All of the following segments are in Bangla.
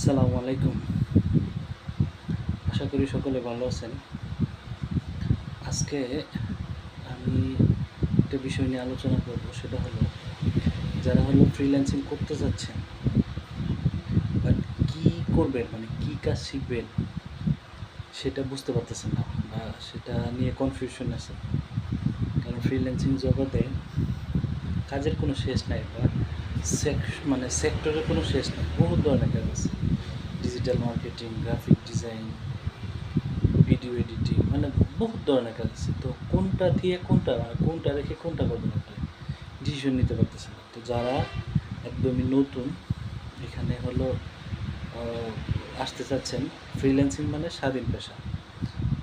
আসসালামু আলাইকুম। আশা করি সকলে ভালো আছেন। আজকে আমি একটা বিষয় নিয়ে আলোচনা করব, সেটা হলো যারা হলো ফ্রিল্যান্সিং করতে যাচ্ছেন বাট কী করবেন মানে কী কাজ শিখবেন, সেটা বুঝতে পারতেছেন না, বা সেটা নিয়ে কনফিউশন আছে। কারণ ফ্রিল্যান্সিং জগতে কাজের কোনো শেষ নাই বা মানে সেক্টরের কোনো শেষ নাই বহু ধরনের কাজ আছে। Digital marketing graphic design video editing মানে বহু ধরনের কাজ আছে। তো কোনটা দিয়ে কোনটা মানে কোনটা রেখে কোনটা করবেন আপনি? ডিসিশন নিতে পারতেছেন না। তো যারা একদমই নতুন, এখানে হলো আসতে চাচ্ছেন ফ্রিল্যান্সিং মানে স্বাধীন পেশা।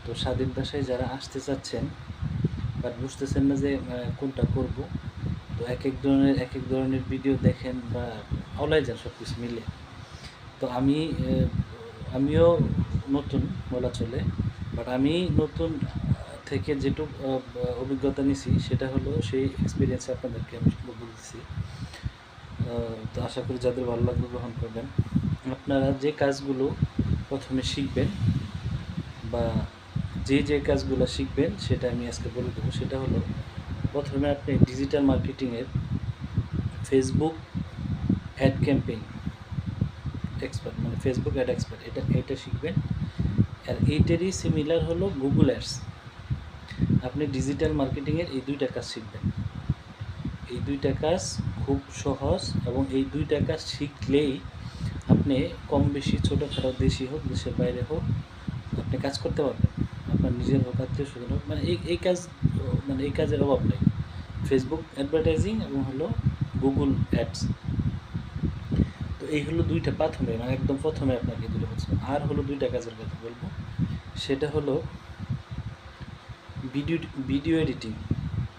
তো স্বাধীন পেশায় যারা আসতে চাচ্ছেন, বাট বুঝতেছেন না যে কোনটা করব তো এক এক ধরনের, এক এক ধরনের ভিডিও দেখেন বা আওলাই যান সব কিছু মিলে তো আমি আমিও নতুন বলা চলে বাট আমি নতুন থেকে যেটুকু অভিজ্ঞতা নিছি, সেটা হলো সেই এক্সপিরিয়েন্সে আপনাদেরকে আমি বলতেছি। তো আশা করি যাদের ভালো লাগবে গ্রহণ করবেন। আপনারা যে কাজগুলো প্রথমে শিখবেন বা যে যে কাজগুলো শিখবেন, সেটা আমি আজকে বলে দেবো। সেটা হলো প্রথমে আপনি ডিজিটাল মার্কেটিংয়ের ফেসবুক অ্যাড ক্যাম্পেইন এক্সপার্ট মানে ফেসবুক অ্যাড এক্সপার্ট এটা এটা শিখবেন। আর এইটারই সিমিলার হলো গুগল অ্যাডস আপনি ডিজিটাল মার্কেটিংয়ের এই দুইটা কাজ শিখবেন। এই দুইটা কাজ খুব সহজ এবং এই দুইটা কাজ শিখলেই আপনি কম বেশি ছোটোখাটো দেশি হোক, দেশের বাইরে হোক, আপনি কাজ করতে পারবেন। আপনার নিজের হোক, আত্মীয় স্বজন হোক মানে এই এই কাজ মানে এই কাজের অভাব নেই। ফেসবুক অ্যাডভার্টাইজিং এবং হলো গুগল অ্যাডস তো এই হলো দুইটা প্রাথমিক মানে একদম প্রথমে আপনাকে দুটো বলছি আর হলো দুইটা কাজের কথা বলব। সেটা হলো ভিডিও ভিডিও এডিটিং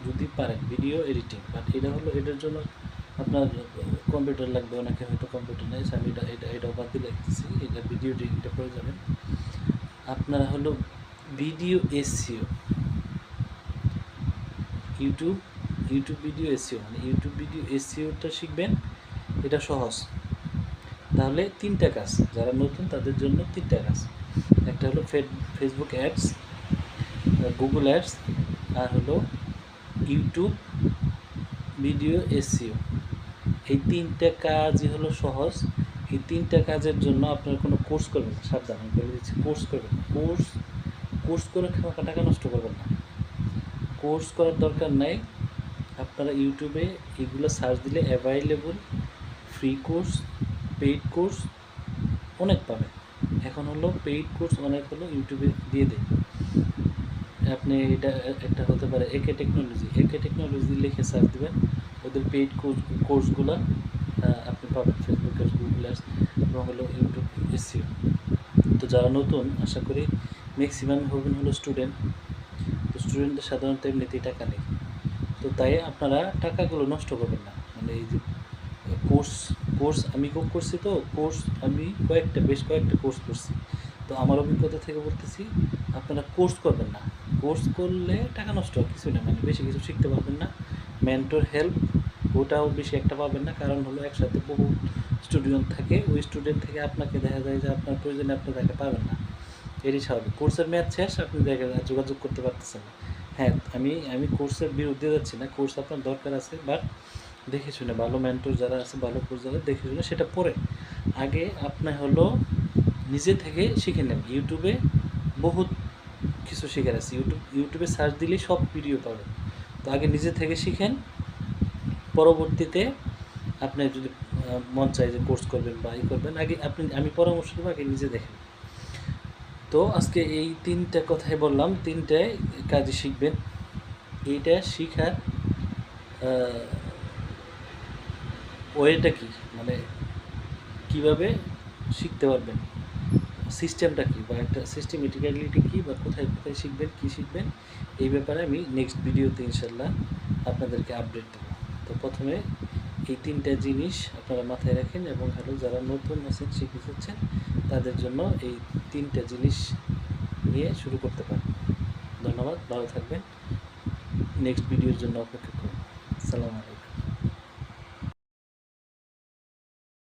যদি পারেন ভিডিও এডিটিং বাট এটা হলো, এটার জন্য আপনার কম্পিউটার লাগবে, অনেকে হয়তো কম্পিউটার নেই আমি এটা এটা, এটাও দিয়ে রাখতেছি এটা ভিডিও এডিটিংটা করে যাবেন। আপনারা হলো video SEO YouTube YouTube video SEO মানে ইউটিউব ভিডিও এসিওটা শিখবেন, এটা সহজ। তাহলে তিনটা কাজ, যারা নতুন তাদের জন্য তিনটা কাজ। একটা হলো ফেসবুক অ্যাডস গুগল অ্যাডস আর হলো ইউটিউব ভিডিও এসিও এই তিনটা কাজই হলো সহজ। এই তিনটা কাজের জন্য আপনার কোনো কোর্স করবেন সাবধান, আমি বলে দিচ্ছি কোর্স করবেন কোর্স কোর্স করে টাকা নষ্ট করবেন না। কোর্স করার দরকার নাই। আপনারা ইউটিউবে এগুলো সার্চ দিলে available free course paid course অনেক পাবেন। এখন হলো পেইড কোর্স অনেক হলো ইউটিউবে দিয়ে দেয় আপনি এটা, একটা হতে পারে একে টেকনোলজি একে টেকনোলজি লিখে সার্চ দেবেন। ওদের পেইড কোর্স কোর্সগুলো আপনি পাবেন ফেসবুকে গুগল এবং হলো ইউটিউব এসিও তো যারা নতুন, আশা করি ম্যাক্সিমাম হবেন হলো স্টুডেন্ট তো স্টুডেন্টদের সাধারণত এমনিতেই টাকা নেই। তো তাই আপনারা টাকাগুলো নষ্ট করবেন না। মানে এই যে কোর্স কোর্স আমি খুব করছি তো কোর্স আমি কয়েকটা, বেশ কয়েকটা কোর্স করছি। তো আমার অভিজ্ঞতা থেকে বলতেছি, আপনারা কোর্স করবেন না। কোর্স করলে টাকা নষ্ট হয় কিছু না মানে বেশি কিছু শিখতে পারবেন না। মেন্টর হেল্প ওটাও বেশি একটা পাবেন না। কারণ হলো একসাথে বহু স্টুডেন্ট থাকে, ওই স্টুডেন্ট থেকে আপনাকে দেখা যায় যে আপনার প্রয়োজনে আপনি তাকে পাবেন না। এরই স্বাভাবিক। কোর্সের মেয়াদ শেষ, আপনি দেখা যোগাযোগ করতে পারতেছেন না। হ্যাঁ আমি আমি কোর্সের বিরুদ্ধে যাচ্ছি না কোর্স আপনার দরকার আছে বাট দেখে শুনে, ভালো মেন্টর যারা আছে, ভালো কোর্স যারা, দেখে শুনে সেটা পরে আগে আপনি হলো নিজে থেকে শিখে নেন। ইউটিউবে বহুত কিছু শেখার আছে। ইউটিউব ইউটিউবে সার্চ দিলেই সব ভিডিও পাবেন। তো আগে নিজে থেকে শিখেন। পরবর্তীতে আপনি যদি মন চায় যে কোর্স করবেন বা ই করবেন, আগে আপনি, আমি পরামর্শ দেবো আগে নিজে দেখেন তো আজকে এই তিনটা কথাই বললাম তিনটায় কাজে শিখবেন। এইটা শিখার ওয়েটা কি? মানে কীভাবে শিখতে পারবেন? সিস্টেমটা কী? বা একটা সিস্টেমেটিক্যালিটি কী? বা কোথায় কোথায় শিখবেন, কী শিখবেন? এই ব্যাপারে আমি নেক্সট ভিডিওতে ইনশাল্লাহ আপনাদেরকে আপডেট দেবো। তো প্রথমে এই তিনটা জিনিস আপনারা মাথায় রাখেন এবং হলো যারা নতুন আছেন শিখে চাচ্ছেন তাদের জন্য এই তিনটা জিনিস নিয়ে শুরু করতে পারেন ধন্যবাদ, ভালো থাকবেন। নেক্সট ভিডিওর জন্য অপেক্ষা করুন। সালাম আলাইকুম।